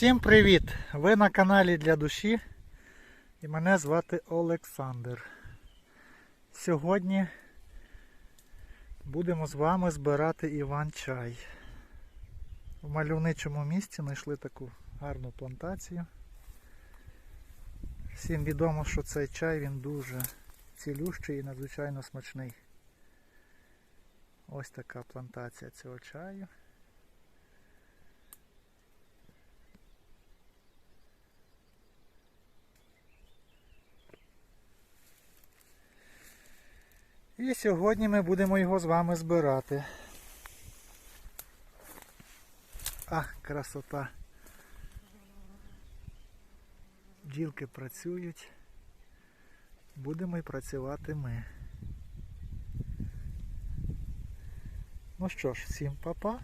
Всім привіт! Ви на каналі для душі і мене звати Олександр. Сьогодні будемо з вами збирати Іван-чай. В мальовничому місці знайшли таку гарну плантацію. Всім відомо, що цей чай він дуже цілющий і надзвичайно смачний. Ось така плантація цього чаю. І сьогодні ми будемо його з вами збирати. А, красота. Бджілки працюють. Будемо і працювати ми. Ну що ж, всім па-па.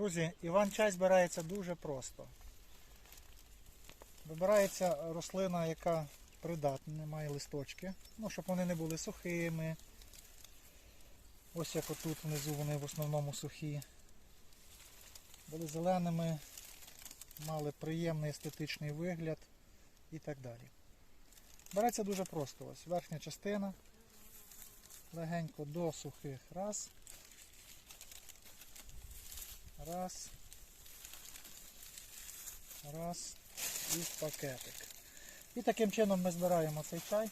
Друзі, Іван-чай збирається дуже просто. Вибирається рослина, яка придатна, має листочки, ну, щоб вони не були сухими. Ось як отут внизу вони в основному сухі. Були зеленими, мали приємний естетичний вигляд і так далі. Береться дуже просто. Ось верхня частина, легенько до сухих раз. Раз. Раз. І в пакетик. І таким чином ми збираємо цей чай.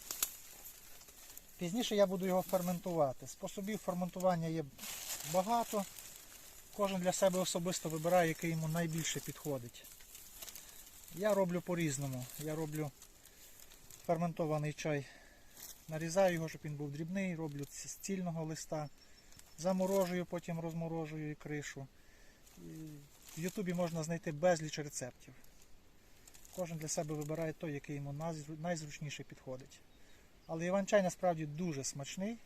Пізніше я буду його ферментувати. Способів ферментування є багато. Кожен для себе особисто вибирає, який йому найбільше підходить. Я роблю по-різному. Я роблю ферментований чай. Нарізаю його, щоб він був дрібний, роблю з цільного листа. Заморожую, потім розморожую і кришу. В Ютубі можна знайти безліч рецептів. Кожен для себе вибирає той, який йому найзручніше підходить. Але іван-чай насправді дуже смачний.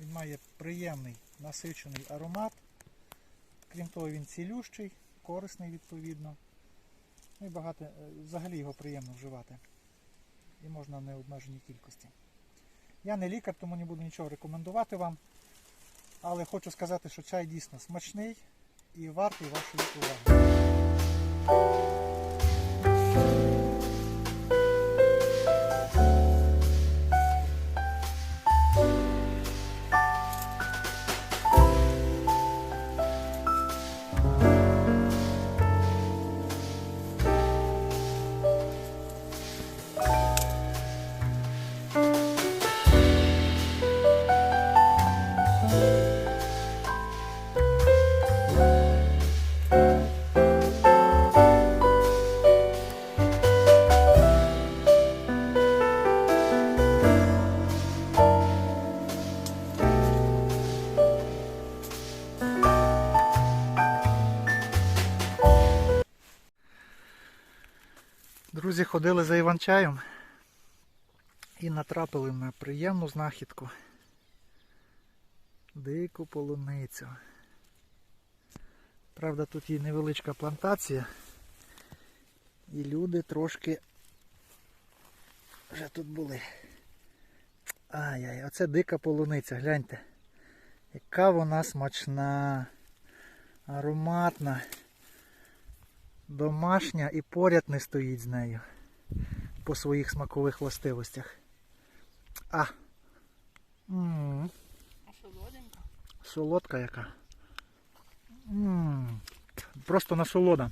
Він має приємний насичений аромат. Крім того, він цілющий, корисний відповідно. Ну і багато, е, взагалі його приємно вживати. І можна в необмеженій кількості. Я не лікар, тому не буду нічого рекомендувати вам. Але хочу сказати, що чай дійсно смачний і вартий вашої уваги. Друзі ходили за Іван-чаєм і натрапили на приємну знахідку. Дику полуницю. Правда, тут є невеличка плантація. І люди трошки вже тут були. Ай-яй, оце дика полуниця, гляньте. Яка вона смачна, ароматна домашня і поряд не стоїть з нею по своїх смакових властивостях. А. м А солоденька? солодка яка. м Просто насолода.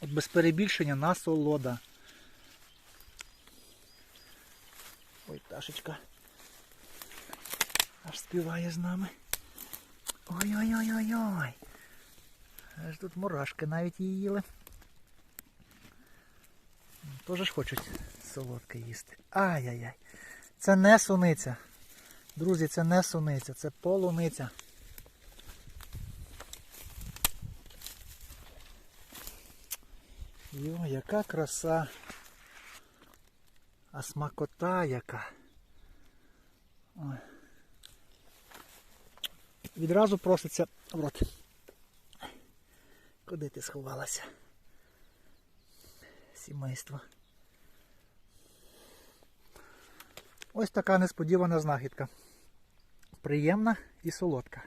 От без перебільшення насолода. Ой, пташечка. Аж співає з нами. Ой-ой-ой-ой-ой. Аж тут мурашки навіть її їли. Тоже ж хочуть солодке їсти. Ай-яй-яй. Це не суниця. Друзі, це не суниця, це полуниця. Йо, яка краса. А смакота яка. Ой. Відразу проситься в рот. Куди ти сховалася? Сімейство. Ось така несподівана знахідка. Приємна і солодка.